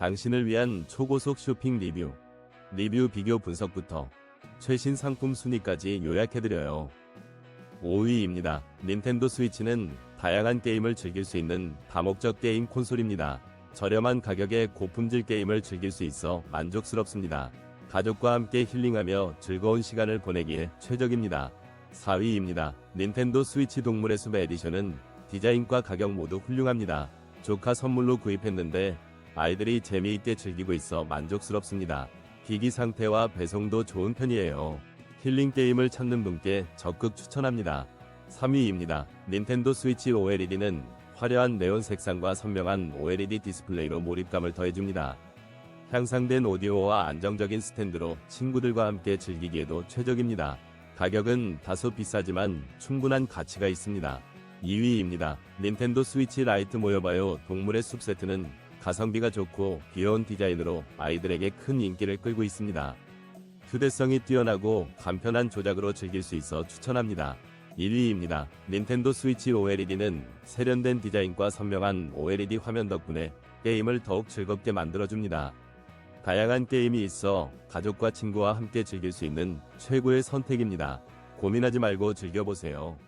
당신을 위한 초고속 쇼핑 리뷰. 리뷰 비교 분석부터 최신 상품 순위까지 요약해드려요. 5위입니다. 닌텐도 스위치는 다양한 게임을 즐길 수 있는 다목적 게임 콘솔입니다. 저렴한 가격에 고품질 게임을 즐길 수 있어 만족스럽습니다. 가족과 함께 힐링하며 즐거운 시간을 보내기에 최적입니다. 4위입니다. 닌텐도 스위치 동물의 숲 에디션은 디자인과 가격 모두 훌륭합니다. 조카 선물로 구입했는데 아이들이 재미있게 즐기고 있어 만족스럽습니다. 기기 상태와 배송도 좋은 편이에요. 힐링 게임을 찾는 분께 적극 추천합니다. 3위입니다. 닌텐도 스위치 OLED는 화려한 네온 색상과 선명한 OLED 디스플레이로 몰입감을 더해줍니다. 향상된 오디오와 안정적인 스탠드로 친구들과 함께 즐기기에도 최적입니다. 가격은 다소 비싸지만 충분한 가치가 있습니다. 2위입니다. 닌텐도 스위치 라이트 모여봐요 동물의 숲 세트는 가성비가 좋고 귀여운 디자인으로 아이들에게 큰 인기를 끌고 있습니다. 휴대성이 뛰어나고 간편한 조작으로 즐길 수 있어 추천합니다. 1위입니다. 닌텐도 스위치 OLED는 세련된 디자인과 선명한 OLED 화면 덕분에 게임을 더욱 즐겁게 만들어줍니다. 다양한 게임이 있어 가족과 친구와 함께 즐길 수 있는 최고의 선택입니다. 고민하지 말고 즐겨보세요.